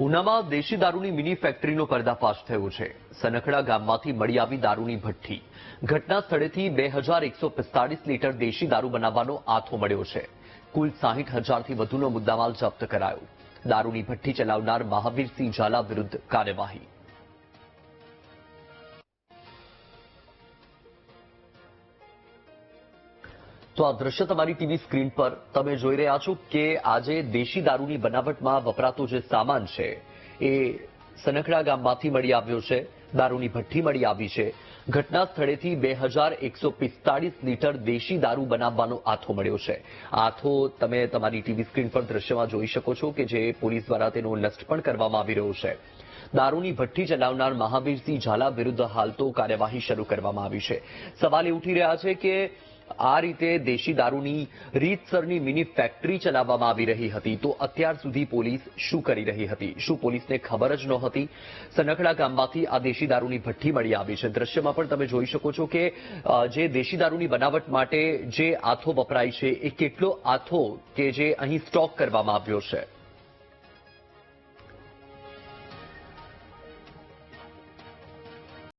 ઉનામાં દેશી દારૂની મિની ફેક્ટરીનો પર્દાફાશ થયો છે. સનખડા ગામમાંથી મળી આવી દારૂની ભઠ્ઠી. ઘટના સ્થળેથી બે હજાર એકસો પિસ્તાળીસ લીટર દેશી દારૂ બનાવવાનો આથો મળ્યો છે. કુલ સાહીઠ હજારથી વધુનો મુદ્દામાલ જપ્ત કરાયો. દારૂની ભઠ્ઠી ચલાવનાર મહાવીરસિંહ ઝાલા વિરુદ્ધ કાર્યવાહી. તો આ દ્રશ્ય તમારી ટીવી સ્ક્રીન પર તમે જોઈ રહ્યા છો કે આજે દેશી દારૂની બનાવટમાં વપરાતો જે સામાન છે, એ સનખડા ગામમાંથી મળી આવ્યો છે, દારૂની ભઠ્ઠી મળી આવી છે. ઘટના સ્થળેથી બે હજાર એકસો પિસ્તાળીસ લીટર દેશી દારૂ બનાવવાનો આથો મળ્યો છે. આથો તમે તમારી ટીવી સ્ક્રીન પર દ્રશ્યમાં જોઈ શકો છો કે જે પોલીસ દ્વારા તેનો નષ્ટ પણ કરવામાં આવી રહ્યો છે. દારૂની ભઠ્ઠી ચલાવનાર મહાવીરસિંહ ઝાલા વિરુદ્ધ હાલ તો કાર્યવાહી શરૂ કરવામાં આવી છે. સવાલ એ ઉઠી રહ્યા છે કે આ રીતે દેશી દારૂની રીતસરની મિની ફેક્ટરી ચલાવવામાં આવી રહી હતી. તો અત્યાર સુધી પોલીસ શું કરી રહી હતી? શું પોલીસને ખબર જ નહોતી? સનખડા ગામમાંથી આ દેશી દારૂની ભઠ્ઠી મળી આવી છે. દ્રશ્યમાં પણ તમે જોઈ શકો છો કે જે દેશી દારૂની બનાવટ માટે જે આથો વપરાય છે, એ કેટલો આથો કે જે અહીં સ્ટોક કરવામાં આવ્યો છે.